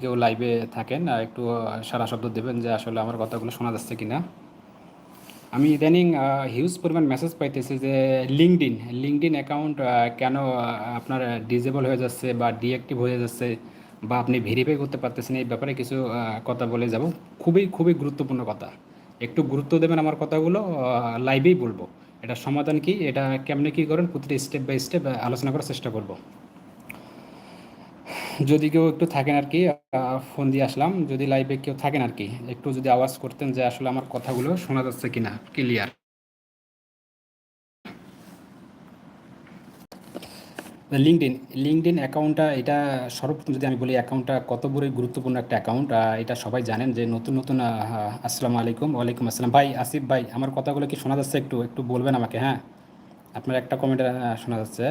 কেউ লাইভে থাকেন একটু সারা শব্দ দেবেন যে আসলে আমার কথাগুলো শোনা যাচ্ছে কিনা। আমি ইদানিং হিউজ পরিমাণ মেসেজ পাইতেছি যে LinkedIn LinkedIn account কেন আপনার ডিজেবল হয়ে যাচ্ছে বা ডিঅ্যাক্টিভ হয়ে যাচ্ছে বা আপনি ভেরিফাই করতে পারতেছেন এই ব্যাপারে কিছু কথা বলে যাব। খুবই খুবই গুরুত্বপূর্ণ কথা। একটু গুরুত্ব দেবেন আমার কথাগুলো লাইভেই বলব। এটা সমাধান কি, এটা কেমনে কী করেন, প্রতিটা স্টেপ বাই স্টেপ আলোচনা করার চেষ্টা করব। যদি কেউ একটু থাকেন আর কি ফোন দিয়ে আসলাম। যদি লাইভে কেউ থাকেন আর কি, একটু যদি আওয়াজ করতেন যে আসলে আমার কথাগুলো শোনা যাচ্ছে কিনা ক্লিয়ার লিঙ্কডিন লিঙ্কডিন অ্যাকাউন্টটা এটা সর্বপ্রথম যদি আমি বলি অ্যাকাউন্টটা কত বড় গুরুত্বপূর্ণ একটা অ্যাকাউন্ট এটা সবাই জানেন যে নতুন নতুন আসসালামু আলাইকুম, ওয়ালাইকুম আসসালাম। ভাই, আসিফ ভাই, আমার কথাগুলো কি শোনা যাচ্ছে একটু একটু বলবেন আমাকে হ্যাঁ? আপনার একটা কমেন্ট শোনা যাচ্ছে।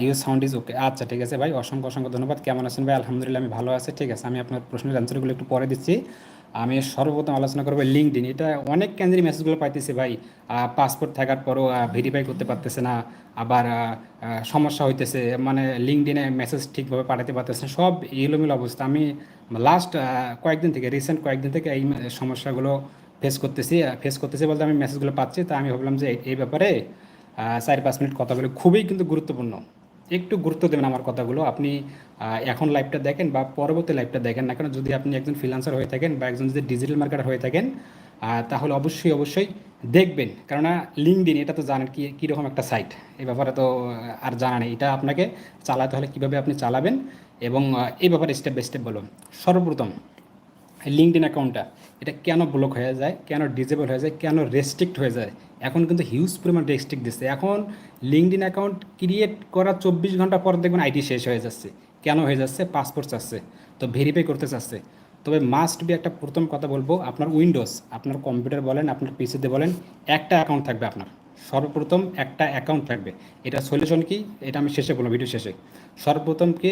ইউ সাউন্ড ইজ ওকে আচ্ছা ঠিক আছে ভাই, অসংখ্য অসংখ্য ধন্যবাদ। কেমন আছেন ভাই? আলহামদুলিল্লাহ, আমি ভালো আছি। ঠিক আছে, আমি আপনার প্রশ্নের অ্যান্সারগুলো একটু পরে দিচ্ছি। আমি সর্বপ্রথম আলোচনা করব লিঙ্কডিন এটা অনেক কেন্দ্রীয় মেসেজগুলো পাইতেছি ভাই। পাসপোর্ট থাকার পরও ভেরিফাই করতে পারতেছে না। আবার সমস্যা হইতেছে। মানে লিঙ্কডিনে মেসেজ ঠিকভাবে পাঠাতে পারতেছে না। সব এলোমেলো অবস্থা। আমি লাস্ট কয়েকদিন থেকে রিসেন্ট কয়েকদিন থেকে এই সমস্যাগুলো ফেস করতেছি। ফেস করতেছি বলতে আমি মেসেজগুলো পাচ্ছি। তা আমি ভাবলাম যে এই- ব্যাপারে চার পাঁচ মিনিট কথা বলে খুবই কিন্তু গুরুত্বপূর্ণ। একটু গুরুত্ব দেবেন আমার কথাগুলো। আপনি এখন লাইভটা দেখেন বা পরবর্তী লাইভটা দেখেন না কেন, যদি আপনি একজন ফ্রিলান্সার হয়ে থাকেন বা একজন যদি ডিজিটাল মার্কেটার হয়ে থাকেন তাহলে অবশ্যই অবশ্যই দেখবেন। কেননা লিঙ্ক লিঙ্কডিন এটা তো জানেন কি, কীরকম একটা সাইট এই ব্যাপারে তো আর জানা নেই। এটা আপনাকে চালাতে হলে কীভাবে আপনি চালাবেন এবং এই ব্যাপারে স্টেপ বাই স্টেপ বলুন। সর্বপ্রথম লিঙ্কডিন অ্যাকাউন্টটা এটা কেন ব্লক হয়ে যায়, কেন ডিজেবল হয়ে যায়, কেন রেস্ট্রিক্ট হয়ে যায়? এখন কিন্তু হিউজ পরিমাণ রেস্ট্রিক্ট দিচ্ছে। এখন লিঙ্কডিন অ্যাকাউন্ট ক্রিয়েট করা চব্বিশ ঘণ্টা পর দেখবেন আইডি শেষ হয়ে যাচ্ছে। কেন হয়ে যাচ্ছে? পাসপোর্ট চাচ্ছে। তো ভেরিফাই করতে চাচ্ছে। তবে মাস্ট বি একটা প্রথম কথা বলব, আপনার উইন্ডোজ আপনার কম্পিউটার বলেন, আপনার পিসিতে বলেন, একটা অ্যাকাউন্ট থাকবে আপনার। সর্বপ্রথম একটা অ্যাকাউন্ট থাকবে। এটা সলিউশন কি? এটা আমি শেষে বলব ভিডিও শেষে। সর্বপ্রথম কি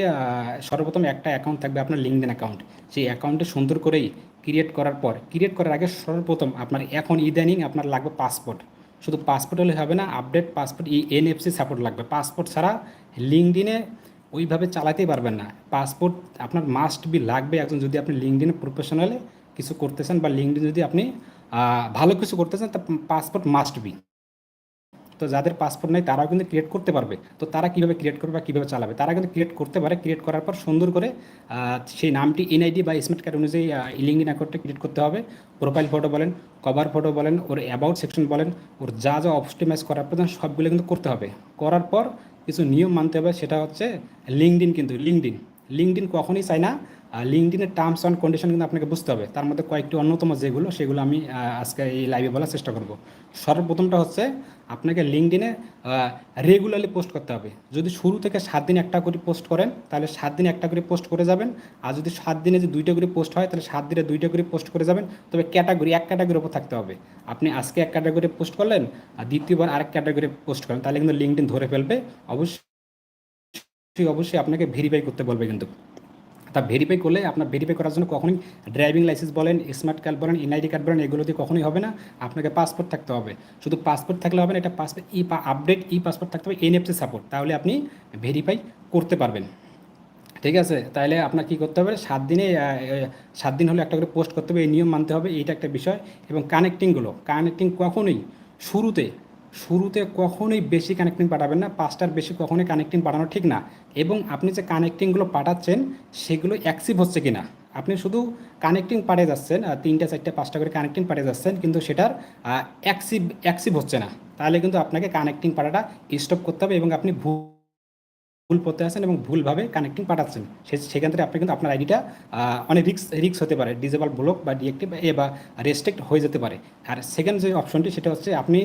সর্বপ্রথম একটা অ্যাকাউন্ট থাকবে আপনার লিঙ্কডিন অ্যাকাউন্ট সেই অ্যাকাউন্টে সুন্দর করেই ক্রিয়েট করার পর ক্রিয়েট করার আগে সর্বপ্রথম আপনার এখন ইদানিং আপনার লাগবে পাসপোর্ট শুধু পাসপোর্ট হলে হবে না আপডেট পাসপোর্ট ই এনএফসি সাপোর্ট লাগবে। পাসপোর্ট ছাড়া লিঙ্কডিনে ওইভাবে চালাতেই পারবেন না। পাসপোর্ট আপনার মাস্ট বি লাগবে একজন যদি আপনি লিঙ্কডিনে প্রফেশনালে কিছু করতেছেন বা লিঙ্কডিন যদি আপনি ভালো কিছু করতেছেন তা পাসপোর্ট মাস্ট বি তো যাদের পাসপোর্ট নেই, তারাও কিন্তু ক্রিয়েট করতে পারবে। তো তারা কীভাবে ক্রিয়েট করবে বা কীভাবে চালাবে? তারা কিন্তু ক্রিয়েট করতে পারে। ক্রিয়েট করার পর সুন্দর করে সেই নামটি এনআইডি বা স্মার্ট কার্ড অনুযায়ী লিঙ্কডিন অ্যাকাউন্টটা ক্রিয়েট করতে হবে। প্রোফাইল ফটো বলেন কভার ফটো বলেন, ওর অ্যাবাউট সেকশন বলেন, ওর যা যা অপটিমাইজ করার প্রয়োজন, সবগুলো কিন্তু করতে হবে। করার পর কিছু নিয়ম মানতে হবে, সেটা হচ্ছে লিঙ্কডিন কিন্তু লিঙ্কডিন লিঙ্কডিন কখনই চাই না লিঙ্কডিনের টার্মস অ্যান্ড কন্ডিশন কিন্তু আপনাকে বুঝতে হবে। তার মধ্যে কয়েকটি অন্যতম যেগুলো, সেগুলো আমি আজকে এই লাইভে বলার চেষ্টা করব। সর্বপ্রথমটা হচ্ছে আপনাকে লিঙ্কডিনে রেগুলারলি পোস্ট করতে হবে। যদি শুরু থেকে সাত দিন একটা করে পোস্ট করেন, তাহলে সাত দিন একটা করে পোস্ট করে যাবেন। আর যদি সাত দিনে যে দুইটা করে পোস্ট হয়, তাহলে সাত দিনে দুইটা করে পোস্ট করে যাবেন। তবে ক্যাটাগরি এক ক্যাটাগরির উপর থাকতে হবে। আপনি আজকে এক ক্যাটাগরি পোস্ট করলেন, আর দ্বিতীয়বার আরেক ক্যাটাগরি পোস্ট করেন, তাহলে কিন্তু লিঙ্কডিন ধরে ফেলবে। অবশ্যই অবশ্যই আপনাকে ভেরিফাই করতে বলবে কিন্তু। তা ভেরিফাই করলে, আপনার ভেরিফাই করার জন্য কখনোই ড্রাইভিং লাইসেন্স বলেন স্মার্ট কার্ড বলেন এনআইডি কার্ড বলেন এগুলো দিয়ে কখনোই হবে না। আপনাকে পাসপোর্ট থাকতে হবে। শুধু পাসপোর্ট থাকলে হবে না, এটা পাসপোর্ট ই আপডেট ই পাসপোর্ট থাকতে হবে এনএফসি সাপোর্ট তাহলে আপনি ভেরিফাই করতে পারবেন। ঠিক আছে? তাহলে আপনার কী করতে হবে? সাত দিনে সাত দিন হলে একটা করে পোস্ট করতে হবে, এই নিয়ম মানতে হবে, এইটা একটা বিষয়। এবং কানেক্টিংগুলো কানেক্টিং কখনোই শুরুতে শুরুতে কখনোই বেশি কানেক্টিং পাঠাবেন না, পাঁচটার বেশি কখনোই কানেক্টিং পাঠানো ঠিক না। এবং আপনি যে কানেক্টিংগুলো পাঠাচ্ছেন, সেগুলো অ্যাক্সিভ হচ্ছে কি না আপনি শুধু কানেক্টিং পাঠিয়ে যাচ্ছেন তিনটা, চারটে, পাঁচটা করে কানেক্টিং পাঠিয়ে যাচ্ছেন, কিন্তু সেটার অ্যাক্সিভ অ্যাক্সিভ হচ্ছে না। তাহলে কিন্তু আপনাকে কানেক্টিং পাঠাটা স্টপ করতে হবে এবং আপনি ভুল ভুল পথে আছেন এবং ভুলভাবে কানেক্টিং পাঠাচ্ছেন সেখান থেকে আপনি কিন্তু আপনার আইডিটা অনেক রিক্স রিক্স হতে পারে ডিজেবল ব্লক বা ডিএক্টিভ এ বা রেস্ট্রিক্ট হয়ে যেতে পারে। আর সেকেন্ড যে অপশনটি সেটা হচ্ছে আপনি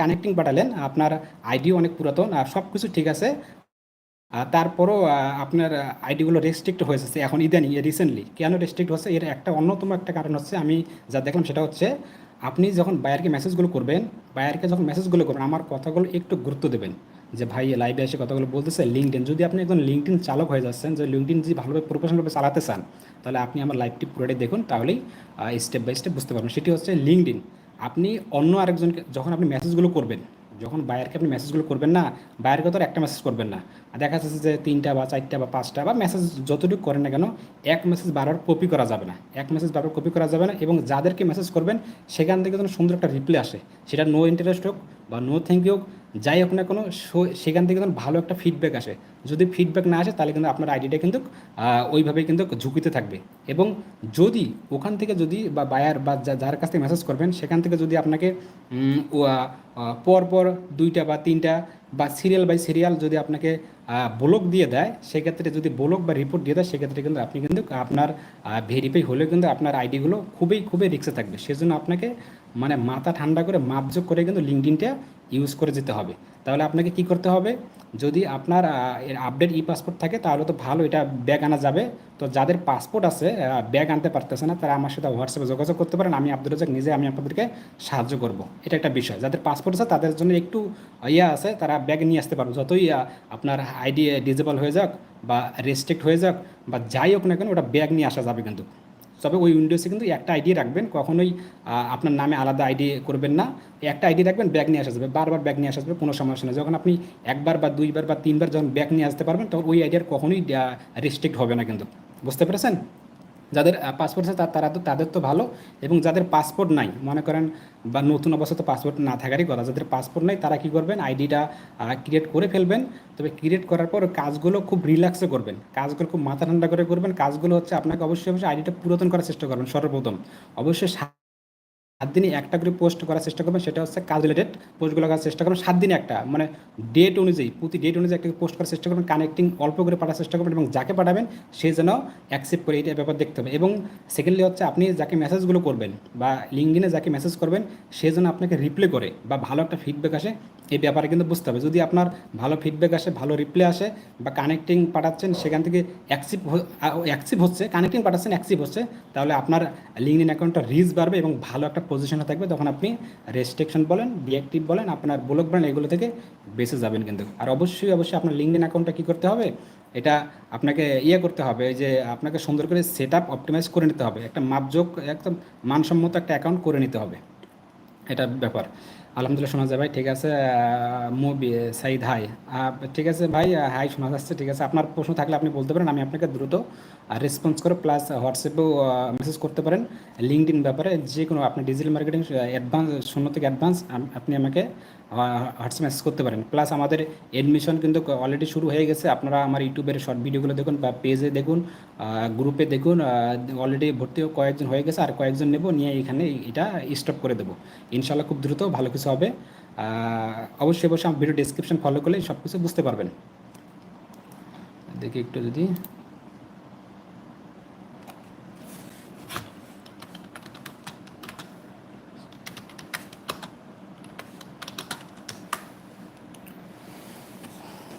কানেক্টিং পাঠালেন, আপনার আইডিও অনেক পুরাতন, আর সব কিছু ঠিক আছে। তারপরও আপনার আইডিগুলো রেস্ট্রিক্ট হয়ে যাচ্ছে এখন ইদানিং রিসেন্টলি কেন রেস্ট্রিক্ট হচ্ছে? এর একটা অন্যতম একটা কারণ হচ্ছে, আমি যা দেখলাম সেটা হচ্ছে, আপনি যখন বায়ারকে মেসেজগুলো করবেন বায়ারকে যখন মেসেজগুলো করবেন, আমার কথাগুলো একটু গুরুত্ব দেবেন। যে ভাই লাইভে এসে কথাগুলো বলতেছে লিঙ্কডিন যদি আপনি একজন লিঙ্কডিন চালক হয়ে যাচ্ছেন, যে লিঙ্কডিন যদি ভালোভাবে প্রফেশনালভাবে চালাতে চান, তাহলে আপনি আমার লাইভটি পুরোটাই দেখুন, তাহলেই স্টেপ বাই স্টেপ বুঝতে পারবেন। সেটি হচ্ছে লিঙ্কডিন আপনি অন্য আরেকজনকে, যখন আপনি মেসেজগুলো করবেন, যখন বায়ারকে আপনি মেসেজগুলো করবেন না বায়ারকে তো একটা মেসেজ করবেন না। আর দেখা যাচ্ছে যে তিনটা বা চারটা বা পাঁচটা বা মেসেজ যতটুকু করেন না কেন, এক মেসেজ বারবার কপি করা যাবে না। এক মেসেজ বারবার কপি করা যাবে না এবং যাদেরকে মেসেজ করবেন, সেখান থেকে যেন সুন্দর একটা রিপ্লাই আসে। সেটা নো ইন্টারেস্ট হোক বা নো থ্যাংক ইউ হোক যাই হোক না কোনো সেখান থেকে কিন্তু ভালো একটা ফিডব্যাক আসে, যদি ফিডব্যাক না আসে, তাহলে কিন্তু আপনার আইডিটা কিন্তু ওইভাবেই কিন্তু ঝুঁকিতে থাকবে। এবং যদি ওখান থেকে যদি বা বায়ার বা যার কাছ থেকে মেসেজ করবেন, সেখান থেকে যদি আপনাকে পরপর দুইটা বা তিনটা বা সিরিয়াল বাই সিরিয়াল যদি আপনাকে ব্লক দিয়ে দেয়, সেক্ষেত্রে যদি ব্লক বা রিপোর্ট দিয়ে দেয়, সেক্ষেত্রে কিন্তু আপনি কিন্তু আপনার ভেরিফাই হলেও কিন্তু আপনার আইডিগুলো খুবই খুবই রিক্সে থাকবে। সেজন্য আপনাকে মানে মাথা ঠান্ডা করে মাপযোগ করে কিন্তু লিঙ্কডিনটা ইউজ করে যেতে হবে। তাহলে আপনাকে কি করতে হবে? যদি আপনার আপডেট ই পাসপোর্ট থাকে, তাহলে তো ভালো, এটা ব্যাগ আনা যাবে। তো যাদের পাসপোর্ট আছে ব্যাগ আনতে পারতেছে না, তারা আমার সাথে হোয়াটসঅ্যাপে যোগাযোগ করতে পারেন। আমি আব্দুল রাজাক নিজে আমি আপনাদেরকে সাহায্য করব। এটা একটা বিষয়। যাদের পাসপোর্ট আছে, তাদের জন্য একটু ইয়া আছে, তারা ব্যাগ নিয়ে আসতে পারবে। যতই আপনার আইডি ডিজেবল হয়ে যাক বা রেস্ট্রিক্ট হয়ে যাক বা যাই হোক না কেন, ওটা ব্যাগ নিয়ে আসা যাবে কিন্তু। তবে ওই উইন্ডোসে কিন্তু একটা আইডি রাখবেন, কখনোই আপনার নামে আলাদা আইডি করবেন না। একটা আইডি রাখবেন ব্যাগ নিয়ে আসা যাবে, বারবার ব্যাগ নিয়ে আসা যাবে, কোনো সমস্যা নেই। যখন আপনি একবার বা দুইবার বা তিনবার যখন ব্যাগ নিয়ে আসতে পারবেন, তখন ওই আইডিয়ার কখনোই রেস্ট্রিক্ট হবে না কিন্তু। বুঝতে পেরেছেন? যাদের পাসপোর্ট আছে তারা তো, তাদের তো ভালো এবং যাদের পাসপোর্ট নাই, মনে করেন, বা নতুন অবস্থা তো পাসপোর্ট না থাকারই কথা, যাদের পাসপোর্ট নাই, তারা কি করবেন আইডিটা ক্রিয়েট করে ফেলবেন, তবে ক্রিয়েট করার পর কাজগুলো খুব রিল্যাক্সে করবেন, কাজগুলো খুব মাথা ঠান্ডা করে করবেন, কাজগুলো হচ্ছে আপনাকে অবশ্যই অবশ্যই আইডিটা পুরাতন করার চেষ্টা করবেন সর্বপ্রথম, অবশ্যই সাত দিনে একটা করে পোস্ট করার চেষ্টা করবেন, সেটা হচ্ছে কাজ রিলেটেড পোস্টগুলো করার চেষ্টা করবেন। সাত দিনে একটা মানে ডেট অনুযায়ী, প্রতি ডেট অনুযায়ী একটা পোস্ট করার চেষ্টা করবেন কানেক্টিং অল্প করে পাঠার চেষ্টা করবেন এবং যাকে পাঠাবেন, সে যেন অ্যাকসেপ্ট করে এটা ব্যাপার দেখতে হবে। এবং সেকেন্ডলি হচ্ছে আপনি যাকে মেসেজগুলো করবেন বা লিঙ্কডিনে যাকে মেসেজ করবেন, সে যেন আপনাকে রিপ্লাই করে বা ভালো একটা ফিডব্যাক আসে, এই ব্যাপারে কিন্তু বুঝতে হবে। যদি আপনার ভালো ফিডব্যাক আসে, ভালো রিপ্লাই আসে বা কানেক্টিং পাঠাচ্ছেন, সেখান থেকে অ্যাক্সিভ অ্যাক্সিভ হচ্ছে কানেক্টিং পাঠাচ্ছেন অ্যাক্সিভ হচ্ছে, তাহলে আপনার লিঙ্কডিন অ্যাকাউন্টটা রিচ বাড়বে এবং ভালো একটা পজিশনে থাকবে, তখন আপনি রেস্ট্রিকশন বলেন ডিঅ্যাক্টিভ বলেন, আপনার ব্লক বলেন এগুলো থেকে বেঁচে যাবেন কিন্তু। আর অবশ্যই অবশ্যই আপনার লিঙ্কডিন অ্যাকাউন্টটা কী করতে হবে? এটা আপনাকে ইয়ে করতে হবে যে, আপনাকে সুন্দর করে সেট আপ অপটিমাইজ করে নিতে হবে। একটা মাপযোগ, একদম মানসম্মত একটা অ্যাকাউন্ট করে নিতে হবে। এটা ব্যাপার। আলহামদুলিল্লাহ শোনা যায় ভাই, ঠিক আছে মুভি সাইদ হাই ঠিক আছে ভাই হাই শোনা যাচ্ছে, ঠিক আছে। আপনার প্রশ্ন থাকলে আপনি বলতে পারেন, আমি আপনাকে দ্রুত রেসপন্স করে প্লাস হোয়াটসঅ্যাপেও মেসেজ করতে পারেন। লিঙ্কড ইন ব্যাপারে যে কোনো, আপনি ডিজিটাল মার্কেটিং অ্যাডভান্স শূন্য থেকে অ্যাডভান্স আপনি আমাকে হোয়াটসঅ্যাপ মেসেজ করতে পারেন। প্লাস আমাদের এডমিশন কিন্তু অলরেডি শুরু হয়ে গেছে। আপনারা আমার ইউটিউবের শর্ট ভিডিওগুলো দেখুন বা পেজে দেখুন গ্রুপে দেখুন অলরেডি ভর্তি কয়েকজন হয়ে গেছে। আর কয়েকজন নেব, নিয়ে এখানে এটা স্টপ করে দেবো। ইনশাল্লাহ খুব দ্রুত ভালো কিছু হবে। অবশ্যই অবশ্যই আমার ভিডিও ডিসক্রিপশন ফলো করলে সব কিছু বুঝতে পারবেন। দেখি একটু যদি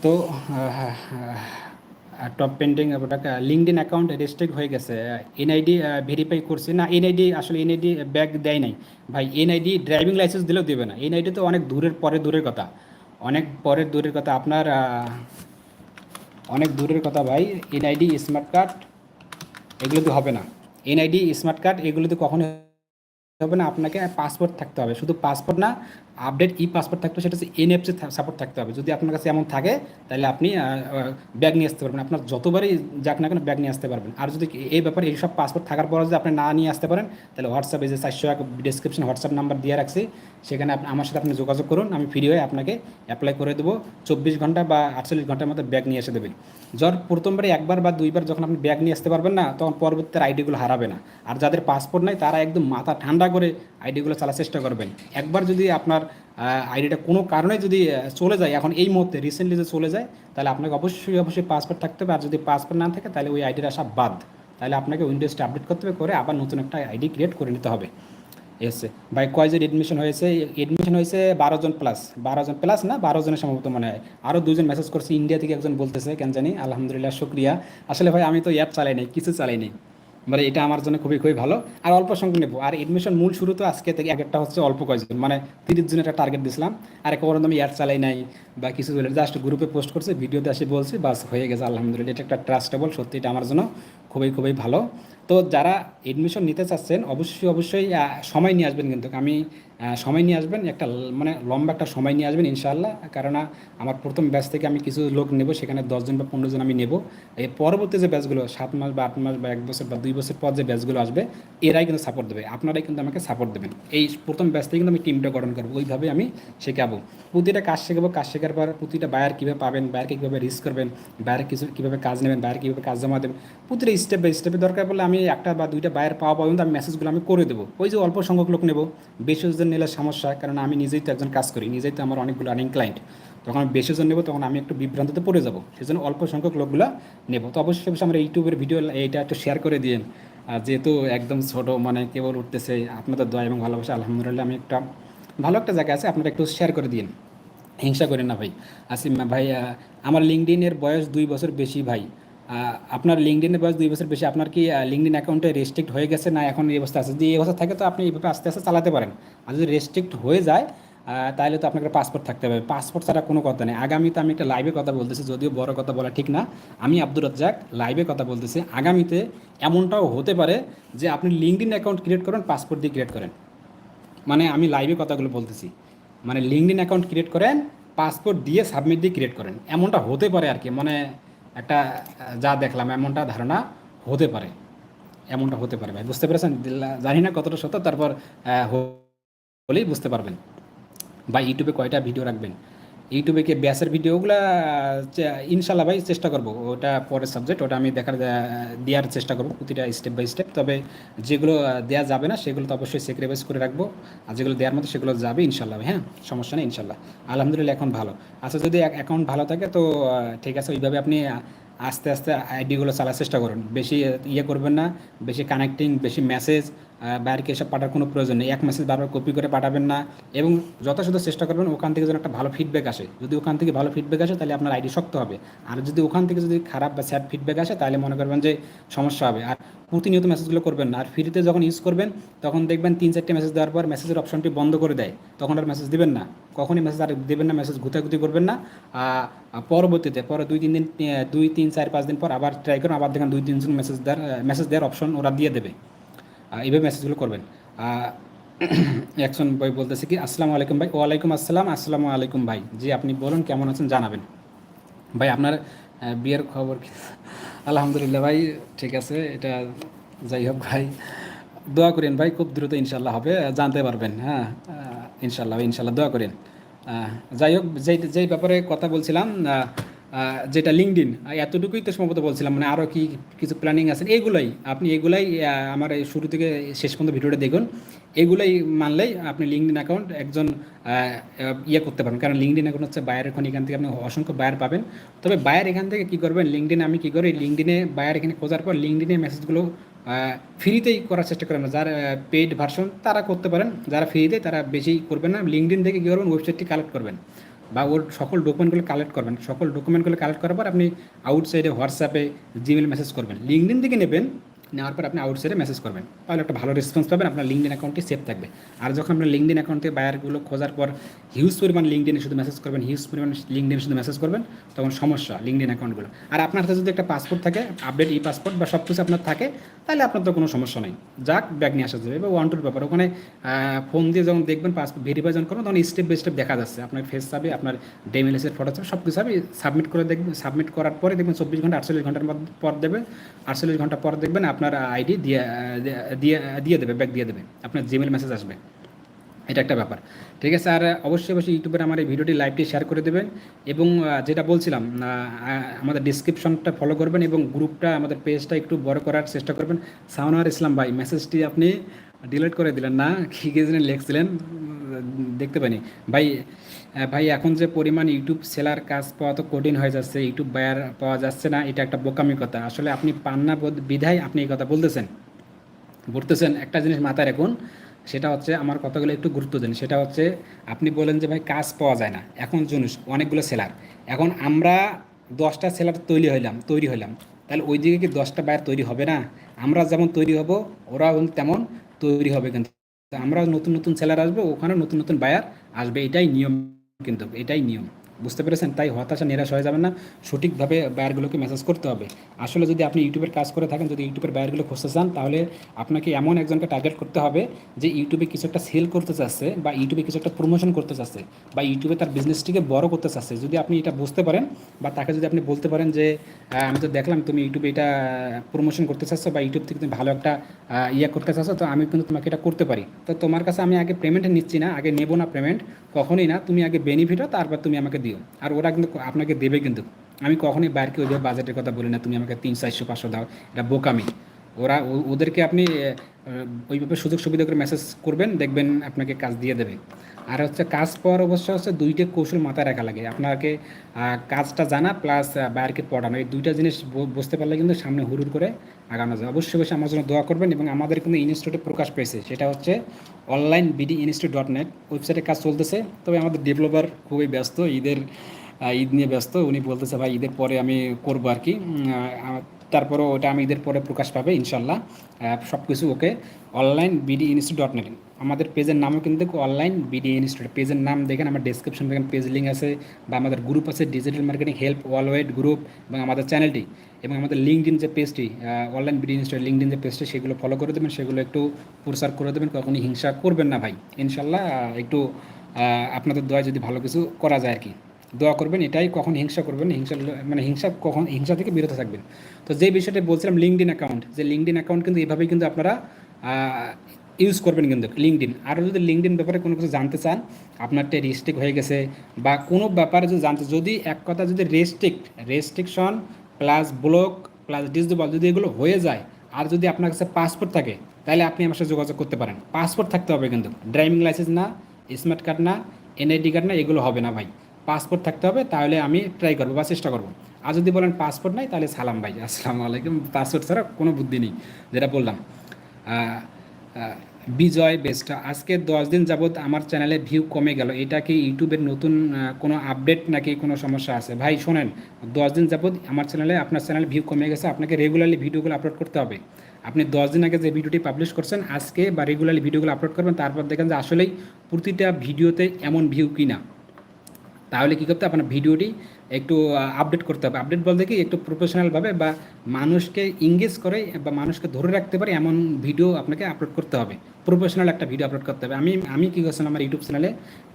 তো টপ পেন্টিং লিঙ্কডিন অ্যাকাউন্ট রেস্ট্রিক্ট হয়ে গেছে। এনআইডি ভেরিফাই করছে। না এনআইডি আসলে এনআইডি ব্যাগ দেয় নাই। ভাই এনআইডি ড্রাইভিং লাইসেন্স দিলেও দেবে না। এনআইডি তো অনেক দূরের, পরে দূরের কথা। অনেক পরের দূরের কথা। আপনার অনেক দূরের কথা ভাই। এনআইডি স্মার্ট কার্ড এগুলো তো হবে না। এনআইডি স্মার্ট কার্ড এগুলোতে কখনো হবে না। আপনাকে পাসপোর্ট থাকতে হবে। শুধু পাসপোর্ট না আপডেট ই পাসপোর্ট থাকতে, সেটা হচ্ছে এনএফসি সাপোর্ট থাকতে হবে। যদি আপনার কাছে এমন থাকে, তাহলে আপনি ব্যাগ নিয়ে আসতে পারবেন। আপনার যতবারই যাক না কেন ব্যাগ নিয়ে আসতে পারবেন। আর যদি এই ব্যাপারে এইসব পাসপোর্ট থাকার পর যদি আপনি না নিয়ে আসতে পারেন, তাহলে হোয়াটসঅ্যাপে যে চারশো এক ডিসক্রিপশন হোয়াটসঅ্যাপ নাম্বার দিয়ে রাখছি। সেখানে আমার সাথে আপনি যোগাযোগ করুন। আমি ফ্রি হয়ে আপনাকে অ্যাপ্লাই করে দেবো। চব্বিশ ঘণ্টা বা আটচল্লিশ ঘণ্টার মধ্যে ব্যাগ নিয়ে এসে দেবেন জ্বর প্রথমবারে একবার বা দুইবার যখন আপনি ব্যাগ নিয়ে আসতে পারবেন না, তখন পরবর্তী আইডিগুলো হারাবে না। আর যাদের পাসপোর্ট নাই, তারা একদম মাথা ঠান্ডা করে আইডিগুলো চালার চেষ্টা করবেন। একবার যদি আপনার আইডিটা কোনো কারণে যদি চলে যায়, এখন এই মুহূর্তে রিসেন্টলি যদি চলে যায়, তাহলে আপনাকে অবশ্যই অবশ্যই পাসপোর্ট থাকতে হবে। আর যদি পাসপোর্ট না থাকে, তাহলে ওই আইডির আসা বাদ। তাহলে আপনাকে উইন্ডোজটা আপডেট করতে হবে, করে আবার নতুন একটা আইডি ক্রিয়েট করে নিতে হবে। এসে ভাই কয়জন এডমিশন হয়েছে এডমিশন হয়েছে বারো জন প্লাস বারো জন প্লাস না, বারো জনের সম্ভবত মনে হয়। আরও দুজন মেসেজ করছে ইন্ডিয়া থেকে একজন বলতেছে, কেন জানি? আলহামদুলিল্লাহ, শুক্রিয়া। আসলে ভাই, আমি তো অ্যাপ চালাই নাই, কিছু চালাই নাই। মানে এটা আমার জন্য খুবই খুবই ভালো। আর অল্প সংখ্যক নেব। আর এডমিশন মূল শুরু তো আজকে থেকে এক একটা হচ্ছে অল্প কয়েকজন। মানে তিরিশ জনের একটা টার্গেট দিছিলাম। আর একটা আমি অ্যাড চালাই নাই বা কিছু জাস্ট গ্রুপে পোস্ট করছে, ভিডিওতে এসে বলছে, বাস হয়ে গেছে, আলহামদুলিল্লাহ। এটা একটা ট্রাস্টেবল সত্যি এটা আমার জন্য খুবই খুবই ভালো। তো যারা এডমিশন নিতে চাচ্ছেন, অবশ্যই অবশ্যই সময় নিয়ে আসবেন কিন্তু। আমি সময় নিয়ে আসবেন, একটা মানে লম্বা একটা সময় নিয়ে আসবেন ইনশাআল্লাহ। কারণ আমার প্রথম ব্যাচ থেকে আমি কিছু লোক নেব, সেখানে দশজন বা পনেরো জন আমি নেব। এই পরবর্তী যে ব্যাচগুলো সাত মাস বা আট মাস বা এক বছর বা দুই বছর পর যে ব্যাচগুলো আসবে, এরাই কিন্তু সাপোর্ট দেবে। আপনারাই কিন্তু আমাকে সাপোর্ট দেবেন। এই প্রথম ব্যাচ থেকে কিন্তু আমি টিমটা গঠন করব, ওইভাবে আমি শেখাবো। প্রতিটা কাজ শেখাবো। কাজ শেখার পর প্রতিটা বায়ার কীভাবে পাবেন বায়ারকে কীভাবে রিস্ক করবেন বায়ার কিছু, কীভাবে কাজ নেবেন বায়ার কীভাবে কাজ জমা দেবেন, প্রতিটা স্টেপ বাই স্টেপে দরকার পড়লে আমি একটা বা দুইটা বায়ার পাওয়া পর্যন্ত আমি মেসেজগুলো আমি করে দেবো। ওই যে অল্প সংখ্যক লোক নেব, বেশি জন নিলে সমস্যা কারণ আমি নিজেই তো একজন কাজ করি, নিজেই তো আমার অনেকগুলো আর্নিং ক্লায়েন্ট যখন আমি বেশি জন নেব, তখন আমি একটু বিভ্রান্ততে পড়ে যাব সেই জন্য অল্প সংখ্যক লোকগুলো নেব। তো অবশ্যই অবশ্যই আমার ইউটিউবের ভিডিও এইটা একটু শেয়ার করে দিন আর যেহেতু একদম ছোট মানে কেবল উঠতেছে, আপনাদের দয়া এবং ভালোবাসা, আলহামদুলিল্লাহ আমি একটা ভালো একটা জায়গা আছে, আপনারা একটু শেয়ার করে দিন হিংসা করেন না ভাই। আসিম, ভাই আমার লিঙ্কডিনের বয়স দুই বছর বেশি ভাই। আপনার লিঙ্কডিনের বয়স দুই বছর বেশি, আপনার কি লিঙ্কডিন অ্যাকাউন্টে রেস্ট্রিক্ট হয়ে গেছে না এখন এই অবস্থা আছে? যদি এই অবস্থা থাকে তো আপনি এইভাবে আস্তে আস্তে চালাতে পারেন। আর যদি রেস্ট্রিক্ট হয়ে যায় তাহলে তো আপনাকে পাসপোর্ট থাকতে হবে। পাসপোর্ট ছাড়া কোনো কথা নেই। আগামীতে আমি একটা লাইভে কথা বলতেছি, যদিও বড় কথা বলা ঠিক না। আমি আব্দুর রাজ্জাক লাইভে কথা বলতেছি। আগামীতে এমনটাও হতে পারে যে আপনি লিঙ্কডিন অ্যাকাউন্ট ক্রিয়েট করেন পাসপোর্ট দিয়ে ক্রিয়েট করেন। মানে আমি লাইভে কথাগুলো বলতেছি। মানে লিঙ্কডিন অ্যাকাউন্ট ক্রিয়েট করেন পাসপোর্ট দিয়ে সাবমিট দিয়ে ক্রিয়েট করেন। এমনটা হতে পারে আর কি। মানে একটা যা দেখলাম এমনটা ধারণা হতে পারে। এমনটা হতে পারে ভাই, বুঝতে পেরেছেন? জানি না কতটা সত্য, তারপর হলেই বুঝতে পারবেন। বা ইউটিউবে কয়টা ভিডিও রাখবেন? ইউটিউবে কি ব্যাসের ভিডিওগুলো ইনশাল্লাহ ভাই চেষ্টা করব। ওটা পরের সাবজেক্ট ওটা আমি দেখার দেওয়ার চেষ্টা করব প্রতিটা স্টেপ বাই স্টেপ তবে যেগুলো দেওয়া যাবে না, সেগুলো তো অবশ্যই সেক্রিফাইস করে রাখব। আর যেগুলো দেওয়ার মতো, সেগুলো যাবে ইনশাল্লাহ হ্যাঁ? সমস্যা নেই ইনশাল্লাহ আলহামদুলিল্লাহ, এখন ভালো। আচ্ছা যদি অ্যাকাউন্ট ভালো থাকে, তো ঠিক আছে, ওইভাবে আপনি আস্তে আস্তে আইডিগুলো চালার চেষ্টা করুন। বেশি ইয়ে করবেন না, বেশি কানেক্টিং বেশি মেসেজ বাইরকে এসব পাঠার কোনো প্রয়োজন নেই। এক মেসেজ বারবার কপি করে পাঠাবেন না এবং যথাযথ চেষ্টা করবেন ওখান থেকে যেন একটা ভালো ফিডব্যাক আসে। যদি ওখান থেকে ভালো ফিডব্যাক আসে তাহলে আপনার আইডি শক্ত হবে। আর যদি ওখান থেকে যদি খারাপ বা স্যাড ফিডব্যাক আসে তাহলে মনে করবেন যে সমস্যা হবে। আর প্রতিনিয়ত মেসেজগুলো করবেন না। আর ফ্রিতে যখন ইউজ করবেন তখন দেখবেন তিন চারটে মেসেজ দেওয়ার পর মেসেজের অপশনটি বন্ধ করে দেয়। তখন আর মেসেজ দিবেন না। কখনই মেসেজ আর দেবেন না মেসেজ গুতাগুতি করবেন না। পরবর্তীতে পরে দুই, তিন দিন দুই, তিন, চার, পাঁচ দিন পর আবার ট্রাই করুন। আবার দেখেন দুই, তিনজন মেসেজ দেওয়ার মেসেজ দেওয়ার অপশন ওরা দিয়ে দেবে। এইভাবে মেসেজগুলো করবেন। একজন ভাই বলতেছে কি, আসসালামু আলাইকুম ভাই। ওয়ালাইকুম আসসালাম। আসসালামু আলাইকুম ভাই। জি, আপনি বলুন, কেমন আছেন জানাবেন। ভাই, আপনার বিয়ের খবর কি? আলহামদুলিল্লাহ ভাই, ঠিক আছে, এটা যাই হোক ভাই। দোয়া করেন ভাই, খুব দ্রুত ইনশাল্লাহ হবে জানতে পারবেন হ্যাঁ ইনশাল্লাহ ইনশাল্লাহ দোয়া করেন। যাই হোক, যেই যেই ব্যাপারে কথা বলছিলাম যেটা লিঙ্কডিন এতটুকুই তো সম্ভবত বলছিলাম মানে আরও কি কিছু প্ল্যানিং আছে? এগুলাই, আপনি এগুলাই আমার এই শুরু থেকে শেষ পর্যন্ত ভিডিওটা দেখুন। এগুলাই মানলেই আপনি লিঙ্কডিন অ্যাকাউন্ট একজন ইয়ে করতে পারেন কারণ লিঙ্কডিন অ্যাকাউন্ট হচ্ছে বায়ার এখন এখান থেকে আপনি অসংখ্য বায়ার পাবেন। তবে বায়ার এখান থেকে কী করবেন? লিঙ্কডিন আমি কী করি? লিঙ্কডিনে বায়ার এখানে খোঁজার পর লিঙ্কডিনে মেসেজগুলো ফ্রিতেই করার চেষ্টা করেন। যারা পেইড ভার্সন তারা করতে পারেন। যারা ফ্রিতে তারা বেশি করবেন না। লিঙ্কডিন থেকে কী করবেন? ওয়েবসাইটটি কালেক্ট করবেন। বা ওর সকল ডকুমেন্টগুলো কালেক্ট করবেন। সকল ডকুমেন্টগুলো কালেক্ট করার পর আপনি আউটসাইডে হোয়াটসঅ্যাপে জিমেল মেসেজ করবেন। লিঙ্কডিন থেকে নেবেন। নেওয়ার পর আপনি আউটসাইডে মেসেজ করবেন। তাহলে একটা ভালো রেসপন্স পাবেন, আপনার লিঙ্কডিন অ্যাকাউন্টটি সেভ থাকবে। আর যখন আপনার লিঙ্কডিন অ্যাকাউন্ট থেকে বায়ারগুলো খোঁজার পর হিউজ পরিমাণ লিঙ্কডিনে শুধু মেসেজ করবেন হিউজ পরিমাণ লিঙ্কডিনে শুধু মেসেজ করবেন, তখন সমস্যা লিঙ্কডিন অ্যাকাউন্টগুলো আর আপনার হাতে যদি একটা পাসপোর্ট থাকে আপডেট ই পাসপোর্ট বা সব কিছু আপনার থাকে, তাহলে আপনার তো কোনো সমস্যা নেই। যাক, ব্যাগ নিয়ে আসা যাবে। বা ওয়ান টুর ব্যাপার। ওখানে ফোন দিয়ে যখন দেখবেন পাসপোর্ট ভেরিফাই যখন করবেন, তখন স্টেপ বাই স্টেপ দেখা যাচ্ছে। আপনার ফেস চাবে, আপনার ডেমিলেসের ফটো চাবে সব কিছু হবে সাবমিট করে দেখবেন সাবমিট করার পরে দেখবেন চব্বিশ ঘণ্টা, আটচল্লিশ ঘণ্টার মধ্যে পর দেবে আটচল্লিশ ঘণ্টা পর দেখবেন আপনার আইডি দিয়ে দিয়ে দিয়ে দেবে ব্যাক দিয়ে দেবে। আপনার জিমেল মেসেজ আসবে। এটা একটা ব্যাপার। ঠিক আছে, আর অবশ্যই অবশ্যই ইউটিউবের আমার এই ভিডিওটি লাইভটি শেয়ার করে দেবেন এবং যেটা বলছিলাম আমাদের ডিসক্রিপশনটা ফলো করবেন এবং গ্রুপটা আমাদের পেজটা একটু বড় করার চেষ্টা করবেন। সাউনার ইসলাম ভাই মেসেজটি আপনি ডিলিট করে দিলেন না কী যেন লিখছিলেন। দেখতে পাইনি। ভাই ভাই, এখন যে পরিমাণ ইউটিউব সেলার কাজ পাওয়া তো কঠিন হয়ে যাচ্ছে, ইউটিউব বায়ার পাওয়া যাচ্ছে না, এটা একটা বোকামি কথা। আসলে আপনি পান না বোধ- বিধায় আপনি এই কথা বলতেছেন। বলতেছেন, একটা জিনিস মাথায় রাখুন, সেটা হচ্ছে আমার কথাগুলো একটু গুরুত্ব দেন। সেটা হচ্ছে, আপনি বলেন যে, ভাই, কাজ পাওয়া যায় না। এখন জিনিস, অনেকগুলো সেলার। এখন আমরা দশটা সেলার তৈরি হইলাম তৈরি হইলাম। তাহলে ওই দিকে কি দশটা বায়ার তৈরি হবে না? আমরা যেমন তৈরি হব কিন্তু তেমন তৈরি হবে কিন্তু। আমরা নতুন নতুন সেলার আসবে, ওখানে নতুন নতুন বায়ার আসবে, এটাই নিয়ম কিন্তু, এটাই নিয়ম। বুঝতে পেরেছেন? তাই হতাশা, নিরাশ হয়ে যাবেন না। সঠিকভাবে বায়ারগুলোকে মেসেজ করতে হবে। আসলে যদি আপনি ইউটিউবের কাজ করে থাকেন, যদি ইউটিউবের বায়ারগুলো খুঁজতে চান, তাহলে আপনাকে এমন একজনকে টার্গেট করতে হবে যে ইউটিউবে কিছু একটা সেল করতে চাচ্ছে বা ইউটিউবে কিছু একটা প্রমোশন করতে চাচ্ছে বা ইউটিউবে তার বিজনেসটিকে বড় করতে চাচ্ছে। যদি আপনি এটা বুঝতে পারেন বা তাকে যদি আপনি বলতে পারেন যে আমি তো দেখলাম তুমি ইউটিউবে এটা প্রমোশন করতে চাচ্ছ বা ইউটিউব থেকে তুমি ভালো একটা ইয়ে করতে চাচ্ছ, তো আমি কিন্তু তোমাকে এটা করতে পারি। তো তোমার কাছে আমি আগে পেমেন্ট নিচ্ছি না, আগে নেব না পেমেন্ট কখনোই না। তুমি আগে বেনিফিট তারপর তুমি আমাকে আর ওরা কিন্তু আপনাকে দেবে কিন্তু। আমি কখনোই বাইরকে ওইভাবে বাজেটের কথা বলি না। তুমি আমাকে তিন, চারশো, পাঁচশো দাও। এটা বোকামি। ওরা ওদেরকে আপনি ওইভাবে সুযোগ সুবিধা করে মেসেজ করবেন, দেখবেন আপনাকে কাজ দিয়ে দেবে। আর হচ্ছে কাজ পাওয়ার অবশ্য হচ্ছে দুইটা কৌশল মাথায় রাখা লাগে। আপনাকে কাজটা জানা প্লাস বাইরকে পড়ানো। এই দুইটা জিনিস বুঝতে পারলে কিন্তু সামনে হুড়ুর করে আগানো যায়। অবশ্যই অবশ্যই আমার জন্য দোয়া করবেন এবং আমাদের কিন্তু ইনস্টিটিউটে প্রকাশ পেয়েছে। সেটা হচ্ছে online BD institute dot net ওয়েবসাইটে কাজ চলতেছে। তবে আমাদের ডেভেলপার খুবই ব্যস্ত। ঈদের ঈদ নিয়ে ব্যস্ত। উনি বলতেছে, ভাই, ঈদের পরে আমি করব আর কি তারপরও ওটা আমি ঈদের পরে প্রকাশ পাবে ইনশাল্লাহ সব কিছু okay online BD institute dot net আমাদের পেজের নামও কিন্তু অনলাইন বিডি ইনস্টিটিউট পেজের নাম দেখেন, আমার ডেসক্রিপশন দেখেন পেজ লিঙ্ক আছে বা আমাদের গ্রুপ আছে digital marketing help worldwide group এবং আমাদের চ্যানেলটি এবং আমাদের লিঙ্কডিন যে পেজটি অনলাইন বিডি ইনস্টিটিউট লিঙ্কডিন যে পেজটি সেগুলো ফলো করে দেবেন, সেগুলো একটু প্রচার করে দেবেন কখনই হিংসা করবেন না ভাই। ইনশাল্লাহ একটু আপনাদের দোয়া যদি ভালো কিছু করা যায় আর কি। দোয়া করবেন, এটাই কখন হিংসা করবেন, হিংসা মানে হিংসা কখন, হিংসা থেকে বিরত থাকবেন। তো যে বিষয়টা বলছিলাম লিঙ্কডিন অ্যাকাউন্ট যে লিঙ্কডিন অ্যাকাউন্ট কিন্তু এভাবেই কিন্তু আপনারা ইউজ করবেন কিন্তু লিঙ্কডিন আরও যদি লিঙ্কডিন ব্যাপারে কোনো কিছু জানতে চান আপনারটা রেস্ট্রিক হয়ে গেছে, বা কোনো ব্যাপারে যদি জানতে, যদি এক কথা যদি restrict restriction plus block plus disable যদি এগুলো হয়ে যায়, আর যদি আপনার কাছে পাসপোর্ট থাকে, তাহলে আপনি আমার সাথে যোগাযোগ করতে পারেন। পাসপোর্ট থাকতে হবে কিন্তু ড্রাইভিং লাইসেন্স না স্মার্ট কার্ড না এনআইডি কার্ড না, এগুলো হবে না ভাই। পাসপোর্ট থাকতে হবে, তাহলে আমি ট্রাই করব বা চেষ্টা করব। আর যদি বলেন পাসপোর্ট নাই, তাহলে সালাম ভাই, আসসালামু আলাইকুম। পাসপোর্ট ছাড়া কোনো বুদ্ধি নেই, যেটা বললাম। বিজয় বেস্ট আজকে দশ দিন যাবত আমার চ্যানেলে ভিউ কমে গেল। এটা কি ইউটিউবের নতুন কোনো আপডেট নাকি কোনো সমস্যা আছে? ভাই, শোনেন, দশ দিন যাবত আমার চ্যানেলে আপনার চ্যানেলে ভিউ কমে গেছে, আপনাকে রেগুলারলি ভিডিওগুলো আপলোড করতে হবে। আপনি দশ দিন আগে যে ভিডিওটি পাবলিশ করছেন, আজকে বা রেগুলারলি ভিডিওগুলো আপলোড করবেন, তারপর দেখেন যে আসলেই প্রতিটা ভিডিওতে এমন ভিউ কিনা। তাহলে কী করতে আপনার ভিডিওটি একটু আপডেট করতে হবে। আপডেট বলতে কি একটু প্রফেশনালভাবে বা মানুষকে ইংগেজ করে বা মানুষকে ধরে রাখতে পারে এমন ভিডিও আপনাকে আপলোড করতে হবে। প্রফেশনাল একটা ভিডিও আপলোড করতে হবে। আমি আমি কী করছিলাম আমার ইউটিউব চ্যানেলে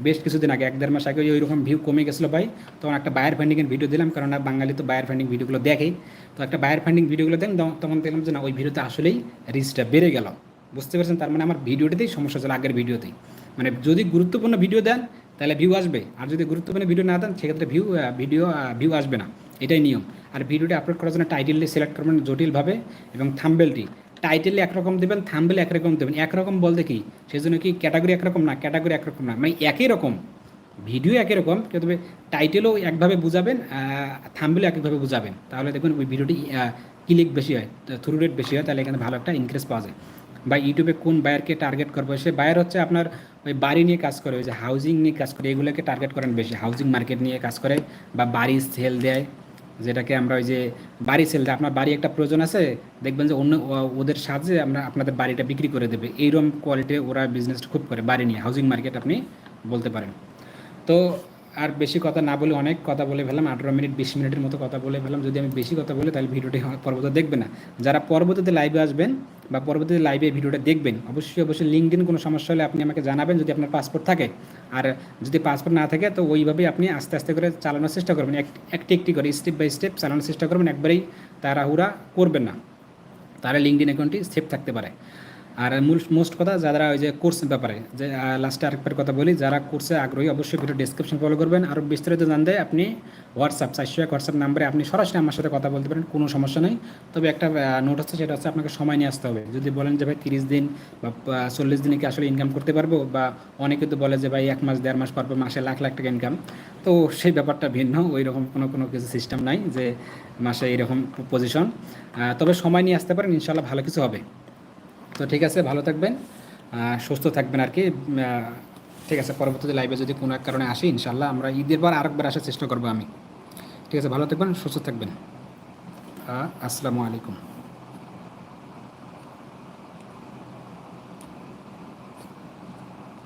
বেশ কিছুদিন আগে, এক দেড় মাস আগে ওই রকম ভিউ কমে গেছিল ভাই। তখন একটা বায়ার ফান্ডিংয়ের ভিডিও দিলাম। কারণ বাঙালি তো বায়ার ফান্ডিং ভিডিওগুলো দেখেই। তো একটা বায়ার ফান্ডিং ভিডিওগুলো দেন তখন দেখলাম যে না, ওই ভিডিওতে আসলেই রিচটা বেড়ে গেল। বুঝতে পারছেন? তার মানে আমার ভিডিওটাতেই সমস্যা ছিল আগের ভিডিওতেই মানে যদি গুরুত্বপূর্ণ ভিডিও দেন তাহলে ভিউ আসবে। আর যদি গুরুত্বপূর্ণ ভিডিও না দেন, সেক্ষেত্রে ভিউ ভিডিও ভিউ আসবে না। এটাই নিয়ম। আর ভিডিওটি আপলোড করার জন্য টাইটেলটি সিলেক্ট করবেন জটিলভাবে এবং থাম্বেলটি টাইটেলে একরকম দেবেন থাম্বেলে একরকম দেবেন। একরকম বলতে কি? সেই জন্য কি ক্যাটাগরি একরকম না ক্যাটাগরি একরকম না। মানে একই রকম। ভিডিও একই রকম, কিন্তু টাইটেলও একভাবে বুঝাবেন থাম্বেলও একইভাবে বুঝাবেন। তাহলে দেখবেন ওই ভিডিওটি ক্লিক বেশি হয় থ্রু রেট বেশি হয়, তাহলে এখানে ভালো একটা ইনক্রিজ পাওয়া যায়। বা ইউটিউবে কোন বায়ারকে টার্গেট করব? সে বায়ার হচ্ছে আপনার ওই বাড়ি নিয়ে কাজ করে, ওই যে হাউজিং নিয়ে কাজ করে, এগুলোকে টার্গেট করেন বেশি। হাউজিং মার্কেট নিয়ে কাজ করে বা বাড়ি সেল দেয়, যেটাকে আমরা ওই যে বাড়ি সেল দেয়। আপনার বাড়ি একটা প্রয়োজন আছে, দেখবেন যে অন্য, ওদের সাহায্যে আমরা আপনাদের বাড়িটা বিক্রি করে দেবে। এইরকম কোয়ালিটি ওরা বিজনেসটা খুব করে বাড়ি নিয়ে হাউজিং মার্কেট আপনি বলতে পারেন। তো আর বেশি কথা না বলে অনেক কথা বলে ফেলাম আঠেরো মিনিট, বিশ মিনিটের মতো কথা বলে ফেলাম যদি আমি বেশি কথা বলি, তাহলে ভিডিওটি পর্বত দেখবে না। যারা পরবর্তীতে লাইভে আসবেন বা পরবর্তীতে লাইভে ভিডিওটা দেখবেন। অবশ্যই অবশ্যই লিঙ্কডিন কোনো সমস্যা হলে আপনি আমাকে জানাবেন যদি আপনার পাসপোর্ট থাকে। আর যদি পাসপোর্ট না থাকে, তো ওইভাবেই আপনি আস্তে আস্তে করে চালানোর চেষ্টা করবেন। এক- একটি একটি করে স্টেপ বাই স্টেপ চালানোর চেষ্টা করবেন। একবারেই তাড়াহুড়া করবেন না। তাহলে লিঙ্কডিন অ্যাকাউন্টটি সেফ থাকতে পারে। আর মূল মোস্ট কথা, যারা ওই যে কোর্স ব্যাপারে, যে লাস্টে আরেকবার কথা বলি, যারা কোর্সে আগ্রহী, অবশ্যই ভিডিও ডিসক্রিপশন ফলো করবেন। আরও বিস্তারিত জানতে আপনি হোয়াটসঅ্যাপ চারশো এক হোয়াটসঅ্যাপ নাম্বারে আপনি সরাসরি আমার সাথে কথা বলতে পারেন, কোনো সমস্যা নেই। তবে একটা নোট হচ্ছে সেটা হচ্ছে আপনাকে সময় নিয়ে আসতে হবে। যদি বলেন যে ভাই তিরিশ দিন বা চল্লিশ দিনে কি আসলে ইনকাম করতে পারব? বা অনেকে তো বলে যে ভাই এক মাস, দেড় মাস পর পর মাসে লাখ লাখ টাকা ইনকাম তো সেই ব্যাপারটা ভিন্ন ওই রকম কোনো কোনো কিছু সিস্টেম নাই যে মাসে এইরকম পজিশন তবে সময় নিয়ে আসতে পারেন ইনশাল্লাহ ভালো কিছু হবে। তো ঠিক আছে, ভালো থাকবেন সুস্থ থাকবেন আর কি। ঠিক আছে, পরবর্তীতে লাইভে যদি কোনো এক কারণে আসি ইনশাল্লাহ আমরা ঈদের পর আরেকবার আসার চেষ্টা করব আমি। ঠিক আছে ভালো থাকবেন সুস্থ থাকবেন। আসসালামু আলাইকুম।